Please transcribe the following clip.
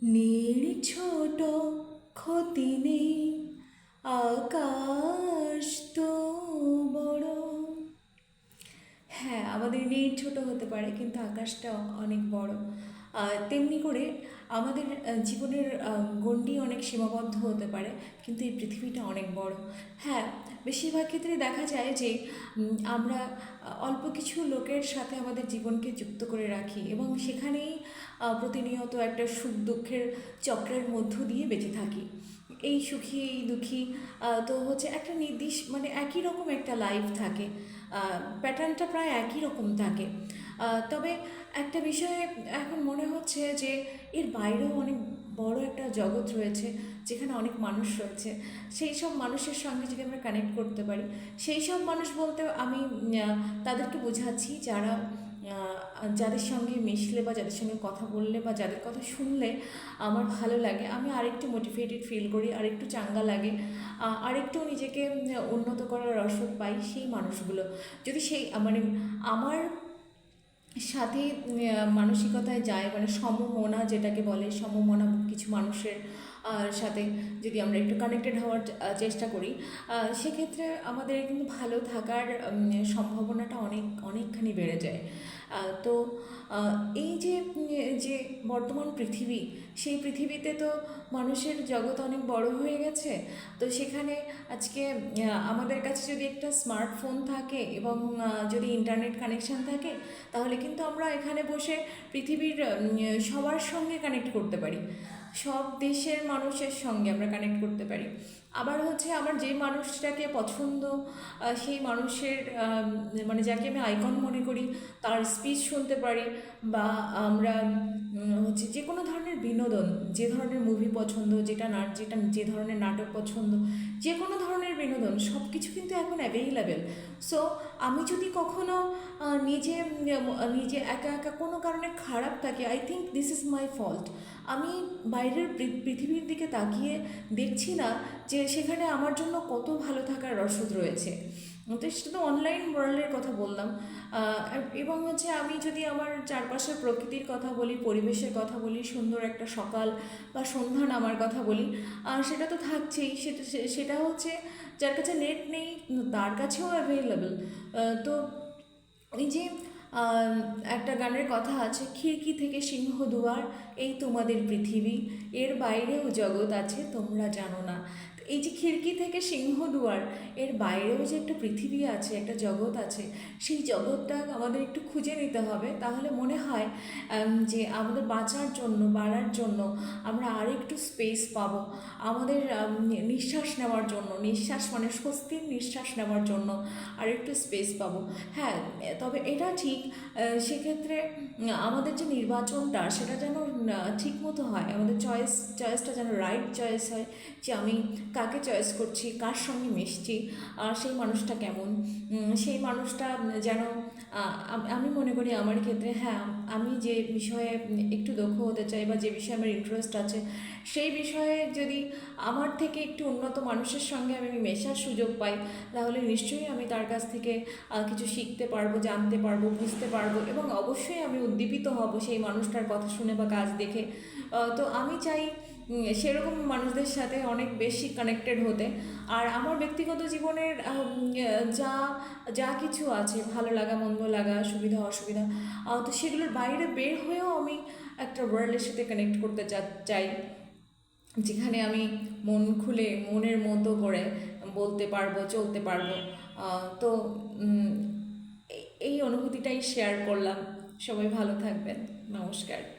নীড় ছোট ক্ষতি নেই আকাশ তো বড়। হ্যাঁ আমাদের নীল ছোট হতে পারে, কিন্তু আকাশটা অনেক বড়। তেমনি করে আমাদের জীবনের গণ্ডি অনেক সীমাবদ্ধ হতে পারে, কিন্তু এই পৃথিবীটা অনেক বড়। হ্যাঁ বেশিরভাগ ক্ষেত্রে দেখা যায় যে আমরা অল্প কিছু লোকের সাথে আমাদের জীবনকে যুক্ত করে রাখি এবং সেখানেই প্রতিনিয়ত একটা সুখ দুঃখের চক্রের মধ্য দিয়ে বেঁচে থাকি। এই সুখী, এই দুঃখী তো হচ্ছে একটা নির্দিষ্ট মানে একই রকম একটা লাইফ থাকে। প্যাটার্নটা প্রায় একই রকম থাকে। তবে একটা বিষয়ে এখন মনে হচ্ছে যে এর বাইরেও অনেক বড় একটা জগৎ রয়েছে, যেখানে অনেক মানুষ রয়েছে। সেই সব মানুষের সঙ্গে যদি আমরা কানেক্ট করতে পারি, সেই সব মানুষ বলতে আমি তাদেরকে বোঝাচ্ছি যারা যাদের সঙ্গে মিশলে বা যাদের সঙ্গে কথা বললে বা যাদের কথা শুনলে আমার ভালো লাগে। আমি আরেকটু মোটিভেটেড ফিল করি, আরেকটু চাঙ্গা লাগে আরেকটু নিজেকে উন্নত করার রসদ পাই সেই মানুষগুলো। যদি সেই মানে আমার সাথে মানসিকতায় যায় মানে সমমনা যেটাকে বলে সমমনা কিছু মানুষের সাথে যদি আমরা একটু কানেক্টেড হওয়ার চেষ্টা করি সেক্ষেত্রে আমাদের কিন্তু ভালো থাকার সম্ভাবনাটা অনেক, অনেকখানি বেড়ে যায়। তো এই যে যে বর্তমান পৃথিবী, সেই পৃথিবীতে তো মানুষের জগৎ অনেক বড় হয়ে গেছে। তো সেখানে আজকে আমাদের কাছে যদি একটা স্মার্টফোন থাকে এবং যদি ইন্টারনেট কানেকশন থাকে, তাহলে কিন্তু আমরা এখানে বসে পৃথিবীর সবার সঙ্গে কানেক্ট করতে পারি। সব দেশের মানুষের সঙ্গে আমরা কানেক্ট করতে পারি। আবার হচ্ছে আমার যে মানুষটাকে পছন্দ সেই মানুষের মানে যাকে আমি আইকন মনে করি, তার স্পিচ শুনতে পারি বা আমরা হচ্ছে বিনোদন, যে ধরনের মুভি পছন্দ, যেটা নাট যেটা যে ধরনের নাটক পছন্দ, যে কোনো ধরনের বিনোদন সব কিছু কিন্তু এখন অ্যাভেইলেবেল সো আমি যদি কখনো নিজে নিজে একা একা কোনো কারণে খারাপ থাকি I think this is my fault আমি বাইরের পৃথিবীর দিকে তাকিয়ে দেখছি না যে সেখানে আমার জন্য কত ভালো থাকার রসদ রয়েছে। তো সেটা তো অনলাইন ওয়ার্ল্ডের কথা বললাম। এবং হচ্ছে আমি যদি আমার চারপাশের প্রকৃতির কথা বলি, পরিবেশের কথা বলি, সুন্দর একটা সকাল বা সন্ধ্যা নামার কথা বলি আর সেটা তো থাকছেই। সেটা সেটা হচ্ছে যার কাছে নেট নেই, তার কাছেও অ্যাভেলেবেল তো ওই যে একটা গানের কথা আছে, খিড়কি থেকে সিংহ দুয়ার, এই তোমাদের পৃথিবী, এর বাইরেও জগৎ আছে, তোমরা জানো না। এই যে খিড়কি থেকে সিংহ দুয়ার, এর বাইরেও যে একটা পৃথিবী আছে, একটা জগৎ আছে, সেই জগৎটা আমাদের একটু খুঁজে নিতে হবে। তাহলে মনে হয় যে আমাদের বাঁচার জন্য, বাড়ার জন্য আমরা আরেকটু স্পেস পাবো। আমাদের নিঃশ্বাস নেওয়ার জন্য, নিঃশ্বাস মানে স্বস্তির নিঃশ্বাস নেওয়ার জন্য আরেকটু স্পেস পাবো। হ্যাঁ তবে এটা ঠিক আহ, সেক্ষেত্রে আমাদের যে নির্বাচনটা সেটা যেন ঠিক মতো হয় আমাদের চয়েস চয়েসটা যেন রাইট চয়েস হয় যে আমি কাকে চয়েস করছি কার সঙ্গে মিশছি আর সেই মানুষটা কেমন সেই মানুষটা যেন আমি মনে করি আমার ক্ষেত্রে হ্যাঁ আমি যে বিষয়ে একটু দক্ষ হতে চাই বা যে বিষয়ে আমার ইন্টারেস্ট আছে সেই বিষয়ে যদি আমার থেকে একটু উন্নত মানুষের সঙ্গে আমি মেশার সুযোগ পাই তাহলে নিশ্চয়ই আমি তার কাছ থেকে কিছু শিখতে পারব জানতে পারব বুঝতে পারব এবং অবশ্যই আমি উদ্দীপিত হব সেই মানুষটার কথা শুনে বা কাজ দেখে। তো আমি চাই সেরকম মানুষদের সাথে অনেক বেশি কানেক্টেড হতে। আর আমার ব্যক্তিগত জীবনের যা যা কিছু আছে, ভালো লাগা, মন্দ লাগা, সুবিধা, অসুবিধা তো সেগুলোর বাইরে বের হয়েও আমি একটা ওয়ার্ল্ডের সাথে কানেক্ট করতে চাই। যেখানে আমি মন খুলে, মনের মতো করে বলতে পারব, চলতে পারব। তো এই অনুভূতিটাই শেয়ার করলাম। সবাই ভালো থাকবেন। নমস্কার।